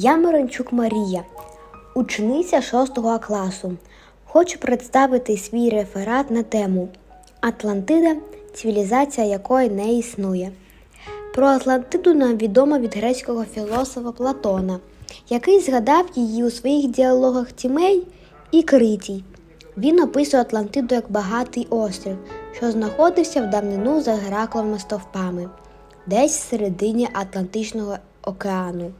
Я Мирончук Марія, учениця 6 класу. Хочу представити свій реферат на тему Атлантида цивілізація якої не існує. Про Атлантиду нам відомо від грецького філософа Платона, який згадав її у своїх діалогах Тімей і Критій. Він описує Атлантиду як багатий острів, що знаходився в давнину за Геракловими стовпами, десь в середині Атлантичного океану.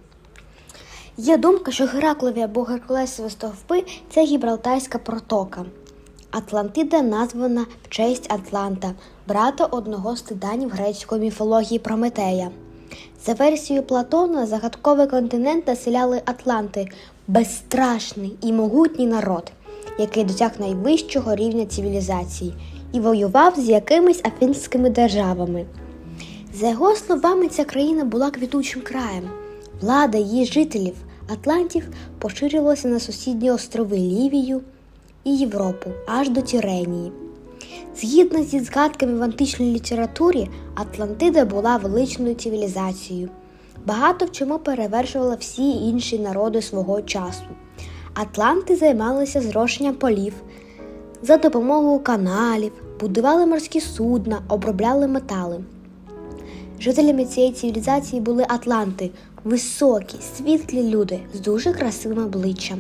Є думка, що Гераклові або Геркулесові стовпи це Гібралтарська протока. Атлантида названа в честь Атланта, брата одного з титанів грецької міфології Прометея. За версією Платона, загадковий континент населяли Атланти, безстрашний і могутній народ, який досяг найвищого рівня цивілізації і воював з якимись афінськими державами. За його словами, ця країна була квітучим краєм. Влада її жителів, Атлантів, поширювалася на сусідні острови Лівію і Європу аж до Тіренії. Згідно зі згадками в античній літературі, Атлантида була величною цивілізацією. Багато в чому перевершувала всі інші народи свого часу. Атланти займалися зрошенням полів за допомогою каналів, будували морські судна, обробляли метали. Жителями цієї цивілізації були атланти, високі, світлі люди з дуже красивим обличчям.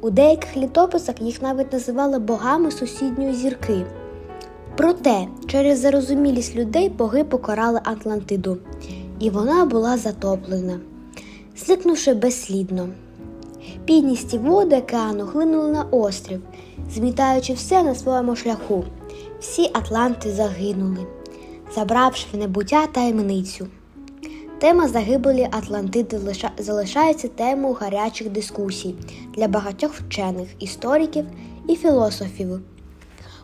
У деяких літописах їх навіть називали богами сусідньої зірки. Проте, через зарозумілість людей боги покарали Атлантиду, і вона була затоплена, зникнувши безслідно. Підністі води океану глинули на острів, змітаючи все на своєму шляху. Всі Атланти загинули, забравши в небуття таємницю. Тема загибелі Атлантиди залишається темою гарячих дискусій для багатьох вчених, істориків і філософів.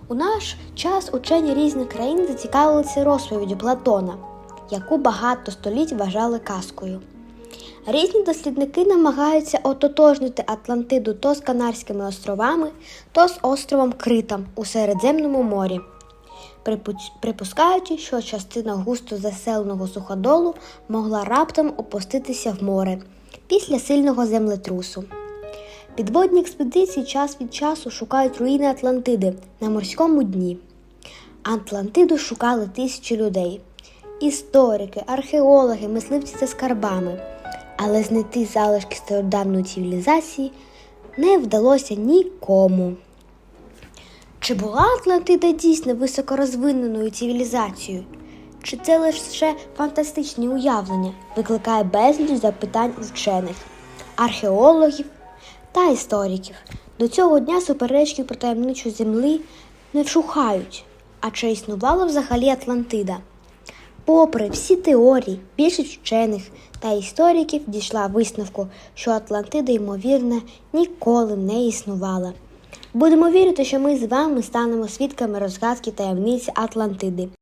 У наш час учені різних країн зацікавилися розповіддю Платона, яку багато століть вважали казкою. Різні дослідники намагаються ототожнити Атлантиду то з Канарськими островами, то з островом Критом у Середземному морі, припускаючи, що частина густо заселеного суходолу могла раптом опуститися в море після сильного землетрусу. Підводні експедиції час від часу шукають руїни Атлантиди на морському дні. Атлантиду шукали тисячі людей: історики, археологи, мисливці за скарбами. Але знайти залишки стародавньої цивілізації не вдалося нікому. Чи була Атлантида дійсно високорозвиненою цивілізацією? Чи це лише фантастичні уявлення викликає безліч запитань у вчених, археологів та істориків? До цього дня суперечки про таємничу землі не вшухають. А чи існувала взагалі Атлантида? Попри всі теорії, більшість вчених та істориків дійшла висновку, що Атлантида, ймовірно, ніколи не існувала. Будемо вірити, що ми з вами станемо свідками розгадки таємниці Атлантиди.